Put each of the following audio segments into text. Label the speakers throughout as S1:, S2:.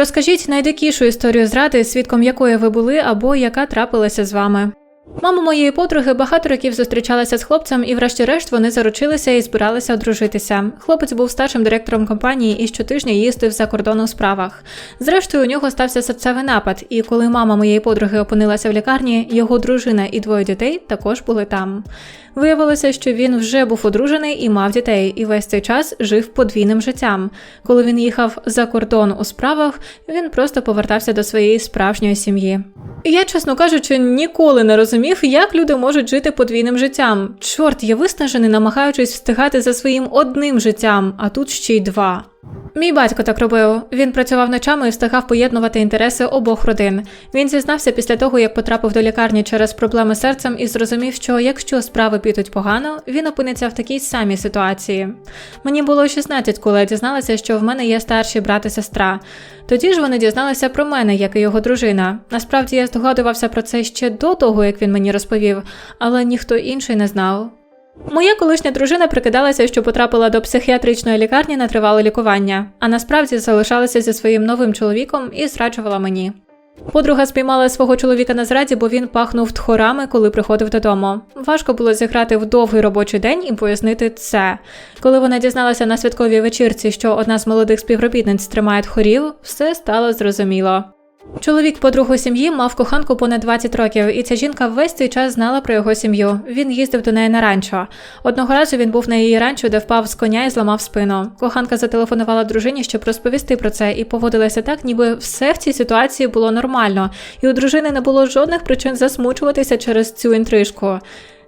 S1: Розкажіть найдикішу історію зради, свідком якої ви були або яка трапилася з вами. Мама моєї подруги багато років зустрічалася з хлопцем, і врешті-решт вони заручилися і збиралися одружитися. Хлопець був старшим директором компанії і щотижня їздив за кордон у справах. Зрештою, у нього стався серцевий напад, і коли мама моєї подруги опинилася в лікарні, його дружина і двоє дітей також були там. Виявилося, що він вже був одружений і мав дітей, і весь цей час жив подвійним життям. Коли він їхав за кордон у справах, він просто повертався до своєї справжньої сім'ї. Я, чесно кажучи, ніколи не розумів, як люди можуть жити подвійним життям. Чорт, я виснажений, намагаючись встигати за своїм одним життям, а тут ще й два. Мій батько так робив. Він працював ночами і встигав поєднувати інтереси обох родин. Він зізнався після того, як потрапив до лікарні через проблеми з серцем і зрозумів, що якщо справи підуть погано, він опиниться в такій самій ситуації. Мені було 16, коли я дізналася, що в мене є старші брат і сестра. Тоді ж вони дізналися про мене, як і його дружина. Насправді я здогадувався про це ще до того, як він мені розповів, але ніхто інший не знав. Моя колишня дружина прикидалася, що потрапила до психіатричної лікарні на тривале лікування, а насправді залишалася зі своїм новим чоловіком і зраджувала мені. Подруга спіймала свого чоловіка на зраді, бо він пахнув тхорами, коли приходив додому. Важко було зіграти в довгий робочий день і пояснити це. Коли вона дізналася на святковій вечірці, що одна з молодих співробітниць тримає тхорів, все стало зрозуміло. Чоловік подругу сім'ї мав коханку понад 20 років, і ця жінка весь цей час знала про його сім'ю. Він їздив до неї на ранчо. Одного разу він був на її ранчо, де впав з коня і зламав спину. Коханка зателефонувала дружині, щоб розповісти про це, і поводилася так, ніби все в цій ситуації було нормально, і у дружини не було жодних причин засмучуватися через цю інтрижку.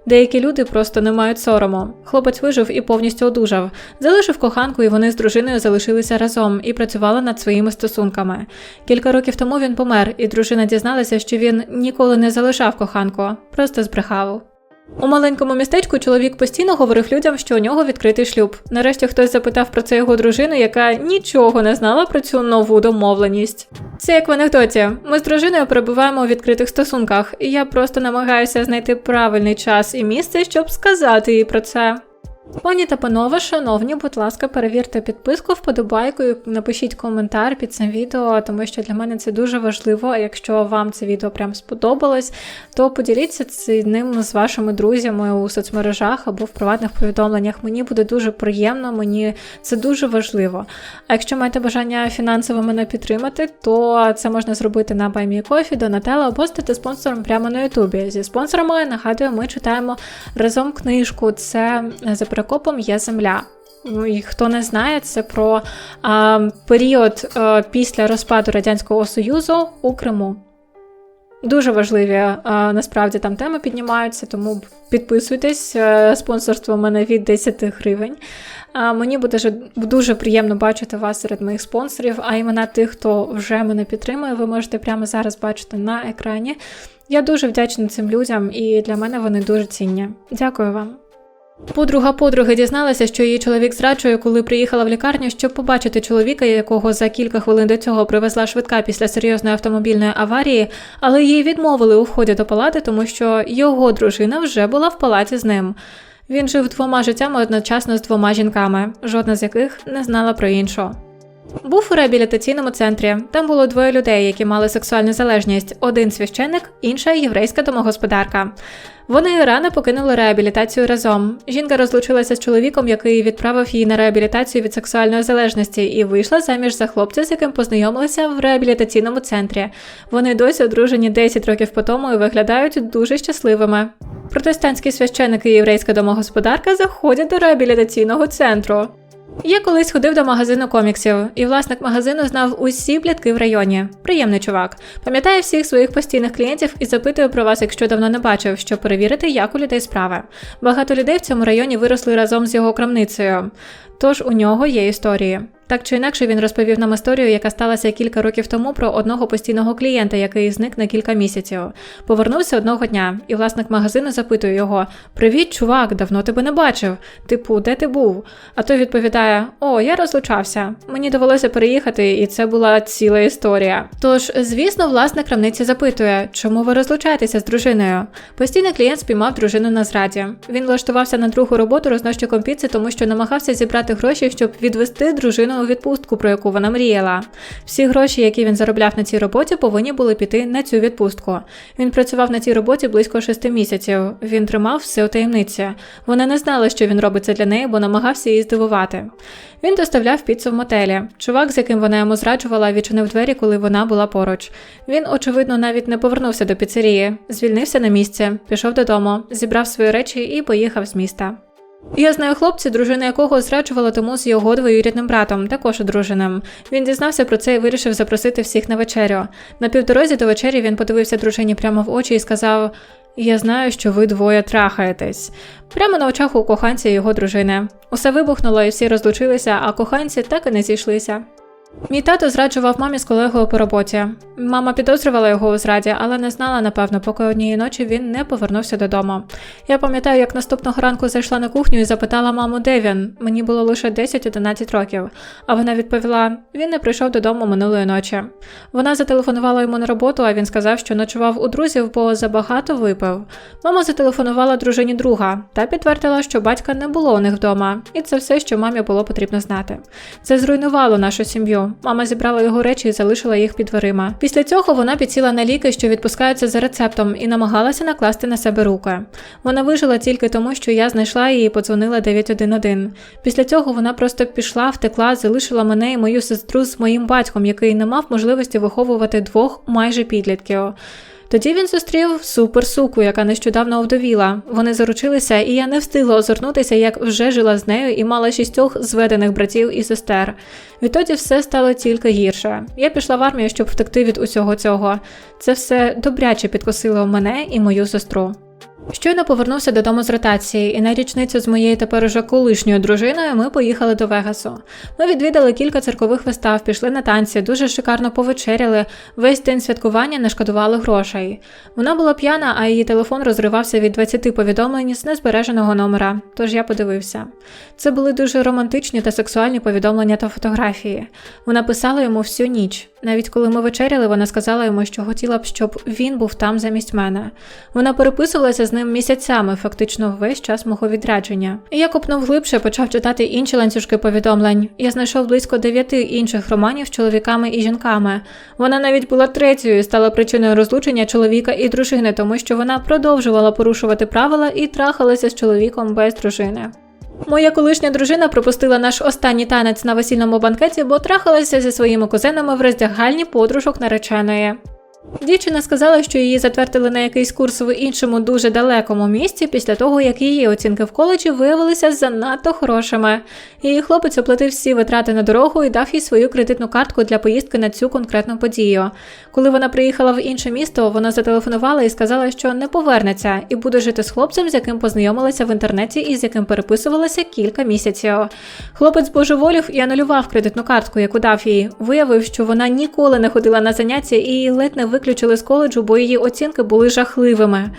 S1: Деякі люди просто не мають сорому. Хлопець вижив і повністю одужав, залишив коханку, і вони з дружиною залишилися разом і працювали над своїми стосунками. Кілька років тому він помер, і дружина дізналася, що він ніколи не залишав коханку, просто збрехав. У маленькому містечку чоловік постійно говорив людям, що у нього відкритий шлюб. Нарешті хтось запитав про це його дружину, яка нічого не знала про цю нову домовленість. Це як в анекдоті. Ми з дружиною перебуваємо у відкритих стосунках, і я просто намагаюся знайти правильний час і місце, щоб сказати їй про це. Пані та панове, шановні, будь ласка, перевірте підписку, вподобайку, і напишіть коментар під цим відео, тому що для мене це дуже важливо. А якщо вам це відео прям сподобалось, то поділіться ним з вашими друзями у соцмережах або в приватних повідомленнях. Мені буде дуже приємно, мені це дуже важливо. А якщо маєте бажання фінансово мене підтримати, то це можна зробити на BuyMeCoffee, Donatello або стати спонсором прямо на Ютубі. Зі спонсорами нагадую, ми читаємо разом книжку. Це за перекопом є земля. Ну, і Хто не знає, це про а, період а, після розпаду Радянського Союзу у Криму. Дуже важливі а, насправді там теми піднімаються, тому підписуйтесь. Е, спонсорство у мене від 10 гривень. А, Мені буде дуже приємно бачити вас серед моїх спонсорів, а імена тих, хто вже мене підтримує, ви можете прямо зараз бачити на екрані. Я дуже вдячна цим людям, і для мене вони дуже цінні. Дякую вам. Подруга подруги дізналася, що її чоловік зраджує, коли приїхала в лікарню, щоб побачити чоловіка, якого за кілька хвилин до цього привезла швидка після серйозної автомобільної аварії, але їй відмовили у вході до палати, тому що його дружина вже була в палаті з ним. Він жив двома життями одночасно з двома жінками, жодна з яких не знала про іншого. Був у реабілітаційному центрі. Там було двоє людей, які мали сексуальну залежність: один священник, інша єврейська домогосподарка. Вони рано покинули реабілітацію разом. Жінка розлучилася з чоловіком, який відправив її на реабілітацію від сексуальної залежності, і вийшла заміж за хлопця, з яким познайомилися в реабілітаційному центрі. Вони досі одружені 10 років по тому і виглядають дуже щасливими. Протестантські священики і єврейська домогосподарка заходять до реабілітаційного центру. Я колись ходив до магазину коміксів, і власник магазину знав усі плітки в районі. Приємний чувак. Пам'ятає всіх своїх постійних клієнтів і запитує про вас, якщо давно не бачив, щоб перевірити, як у людей справи. Багато людей в цьому районі виросли разом з його крамницею, тож у нього є історії. Так чи інакше він розповів нам історію, яка сталася кілька років тому про одного постійного клієнта, який зник на кілька місяців. Повернувся одного дня, і власник магазину запитує його: Привіт, чувак, давно тебе не бачив. Типу, де ти був? А той відповідає: О, я розлучався. Мені довелося переїхати, і це була ціла історія. Тож, звісно, власник крамниці запитує, чому ви розлучаєтеся з дружиною? Постійний клієнт спіймав дружину на зраді. Він влаштувався на другу роботу рознощиком піци, тому що намагався зібрати гроші, щоб відвести дружину єдину відпустку, про яку вона мріяла. Всі гроші, які він заробляв на цій роботі, повинні були піти на цю відпустку. Він працював на цій роботі близько шести місяців. Він тримав все у таємниці. Вона не знала, що він робить це для неї, бо намагався її здивувати. Він доставляв піцу в мотелі. Чувак, з яким вона йому зраджувала, відчинив двері, коли вона була поруч. Він, очевидно, навіть не повернувся до піцерії, звільнився на місці, пішов додому, зібрав свої речі і поїхав з міста. Я знаю хлопця, дружина якого зраджувала тому з його двоюрідним братом, також одруженим. Він дізнався про це і вирішив запросити всіх на вечерю. На півдорозі до вечері він подивився дружині прямо в очі і сказав: Я знаю, що ви двоє трахаєтесь. Прямо на очах у коханця і його дружини. Усе вибухнуло і всі розлучилися, а коханці так і не зійшлися. Мій тато зраджував мамі з колегою по роботі. Мама підозрювала його у зраді, але не знала, напевно, поки однієї ночі він не повернувся додому. Я пам'ятаю, як наступного ранку зайшла на кухню і запитала маму, де він. Мені було лише 10-11 років. А вона відповіла: він не прийшов додому минулої ночі. Вона зателефонувала йому на роботу, а він сказав, що ночував у друзів, бо забагато випив. Мама зателефонувала дружині друга та підтвердила, що батька не було у них вдома, і це все, що мамі було потрібно знати. Це зруйнувало нашу сім'ю. Мама зібрала його речі і залишила їх під дверима. Після цього вона підсіла на ліки, що відпускаються за рецептом, і намагалася накласти на себе руки. Вона вижила тільки тому, що я знайшла її і подзвонила 911. Після цього вона просто пішла, втекла, залишила мене і мою сестру з моїм батьком, який не мав можливості виховувати двох майже підлітків. Тоді він зустрів суперсуку, яка нещодавно овдовіла. Вони заручилися, і я не встигла озирнутися, як вже жила з нею і мала шістьох зведених братів і сестер. Відтоді все стало тільки гірше. Я пішла в армію, щоб втекти від усього цього. Це все добряче підкосило мене і мою сестру. Щойно повернувся додому з ротації, і на річницю з моєю тепер уже колишньою дружиною ми поїхали до Вегасу. Ми відвідали кілька циркових вистав, пішли на танці, дуже шикарно повечеряли. Весь день святкування не шкодували грошей. Вона була п'яна, а її телефон розривався від 20 повідомлень з незбереженого номера. Тож я подивився. Це були дуже романтичні та сексуальні повідомлення та фотографії. Вона писала йому всю ніч. Навіть коли ми вечеряли, вона сказала йому, що хотіла б, щоб він був там замість мене. Вона переписувалася з ним місяцями, фактично весь час мого відрядження. Я копнув глибше, почав читати інші ланцюжки повідомлень. Я знайшов близько дев'яти інших романів з чоловіками і жінками. Вона навіть була третьою і стала причиною розлучення чоловіка і дружини, тому що вона продовжувала порушувати правила і трахалася з чоловіком без дружини. Моя колишня дружина пропустила наш останній танець на весільному банкеті, бо трахалася зі своїми кузенами в роздягальні подружок нареченої. Дівчина сказала, що її затвердили на якийсь курс в іншому дуже далекому місці після того, як її оцінки в коледжі виявилися занадто хорошими. Її хлопець оплатив всі витрати на дорогу і дав їй свою кредитну картку для поїздки на цю конкретну подію. Коли вона приїхала в інше місто, вона зателефонувала і сказала, що не повернеться, і буде жити з хлопцем, з яким познайомилася в інтернеті і з яким переписувалася кілька місяців. Хлопець божеволів і анулював кредитну картку, яку дав їй. Виявив, що вона ніколи не ходила на заняття і ледь не виключили з коледжу, бо її оцінки були жахливими.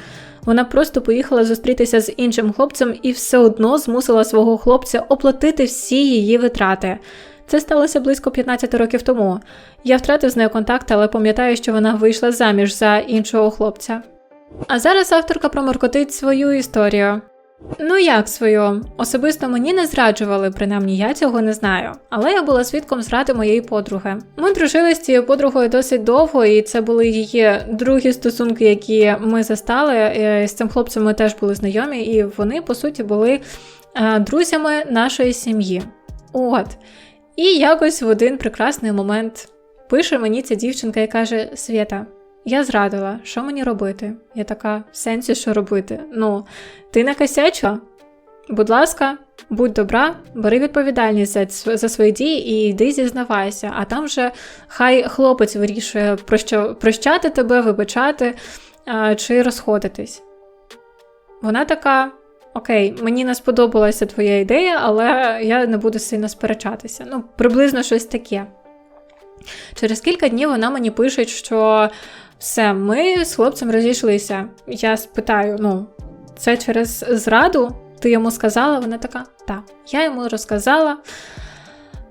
S1: Вона просто поїхала зустрітися з іншим хлопцем і все одно змусила свого хлопця оплатити всі її витрати. Це сталося близько 15 років тому. Я втратив з нею контакт, але пам'ятаю, що вона вийшла заміж за іншого хлопця. А зараз авторка проморкотить свою історію. Ну як свою? Особисто мені не зраджували, принаймні я цього не знаю. Але я була свідком зради моєї подруги. Ми дружили з цією подругою досить довго, і це були її другі стосунки, які ми застали. Е, З цим хлопцем ми теж були знайомі, і вони, по суті, були е, друзями нашої сім'ї. От. І якось в один прекрасний момент пише мені ця дівчинка і каже: Свята. Я зрадила, що мені робити? Я така, в сенсі, що робити? Ну, ти не косячила? Будь ласка, будь добра, бери відповідальність за, за свої дії і йди зізнавайся, а там вже хай хлопець вирішує проща, прощати тебе, вибачати а, чи розходитись. Вона така. Окей, мені не сподобалася твоя ідея, але я не буду сильно сперечатися. Ну, приблизно щось таке. Через кілька днів вона мені пише, що все, ми з хлопцем розійшлися. Я спитаю: ну, це через зраду? Ти йому сказала? Вона така, так, я йому розказала.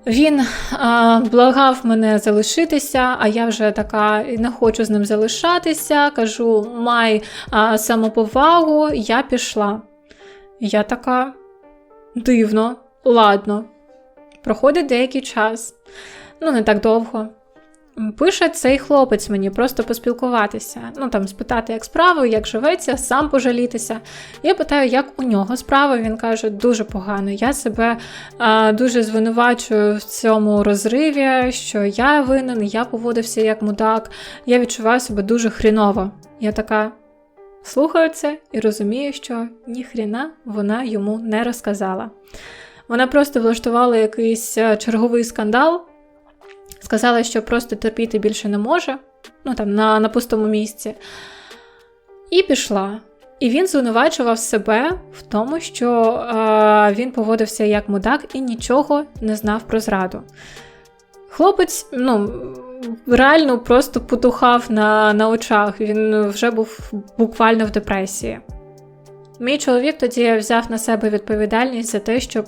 S1: Він а, благав мене залишитися, а я вже така не хочу з ним залишатися. Кажу, май а, самоповагу, я пішла. Я така дивно, ладно. проходить деякий час, ну не так довго. Пише цей хлопець мені просто поспілкуватися, ну там спитати, як справи, як живеться, сам пожалітися. Я питаю, як у нього справи. Він каже, дуже погано. Я себе а, дуже звинувачую в цьому розриві, що я винен, я поводився як мудак, я відчуваю себе дуже хріново. Я така слухаю це і розумію, що ніхріна вона йому не розказала. Вона просто влаштувала якийсь е, черговий скандал. Сказала, що просто терпіти більше не може, ну там на, на пустому місці. І пішла. І він звинувачував себе в тому, що е, він поводився як мудак і нічого не знав про зраду. Хлопець, ну, реально просто потухав на, на очах, він вже був буквально в депресії. Мій чоловік тоді взяв на себе відповідальність за те, щоб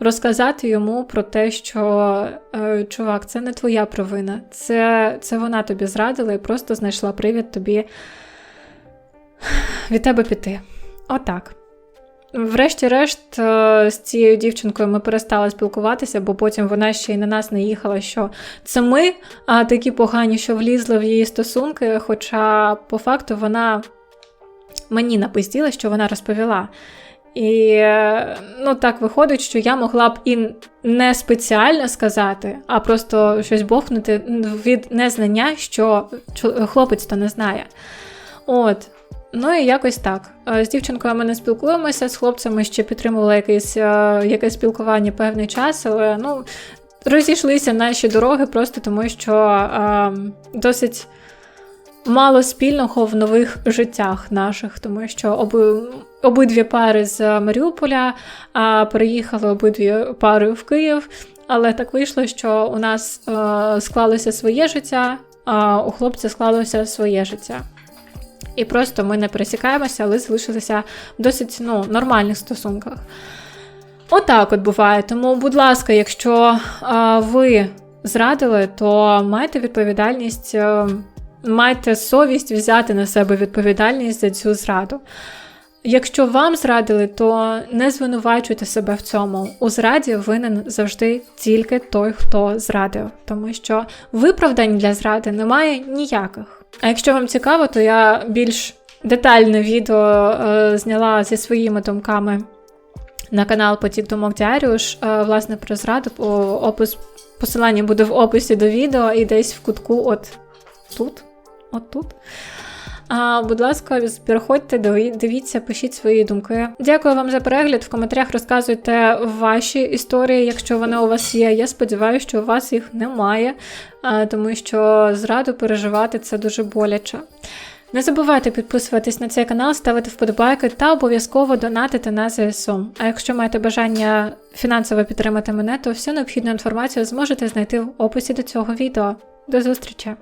S1: розказати йому про те, що е, чувак, це не твоя провина, це, це вона тобі зрадила і просто знайшла привід тобі від тебе піти. Отак. Врешті-решт, е, з цією дівчинкою ми перестали спілкуватися, бо потім вона ще й на нас не їхала, що це ми а такі погані, що влізли в її стосунки. Хоча, по факту, вона мені напизділа, що вона розповіла. І е, ну, так виходить, що я могла б і не спеціально сказати, а просто щось бовкнути від незнання, що хлопець то не знає. От. Ну і якось так. Е, з дівчинкою ми не спілкуємося, з хлопцями ще підтримували якесь, е, якесь спілкування певний час, але ну, розійшлися наші дороги просто тому, що е, досить мало спільного в нових життях наших, тому що оби, обидві пари з Маріуполя а, переїхали обидві пари в Київ. Але так вийшло, що у нас е, склалося своє життя, а у хлопця склалося своє життя. І просто ми не пересікаємося, але залишилися в досить ну, нормальних стосунках. Отак от буває. Тому, будь ласка, якщо а, ви зрадили, то майте відповідальність а, майте совість взяти на себе відповідальність за цю зраду. Якщо вам зрадили, то не звинувачуйте себе в цьому. У зраді винен завжди тільки той, хто зрадив, тому що виправдань для зради немає ніяких. А якщо вам цікаво, то я більш детальне відео е, зняла зі своїми думками на канал Потік Думок Діаріуш, е, власне, про зраду. Опис посилання буде в описі до відео і десь в кутку, от тут отут. А, Будь ласка, переходьте, дивіться, пишіть свої думки. Дякую вам за перегляд. В коментарях розказуйте ваші історії, якщо вони у вас є. Я сподіваюся, що у вас їх немає, тому що зраду переживати це дуже боляче. Не забувайте підписуватись на цей канал, ставити вподобайки та обов'язково донатити на ЗСУ. А якщо маєте бажання фінансово підтримати мене, то всю необхідну інформацію зможете знайти в описі до цього відео. До зустрічі!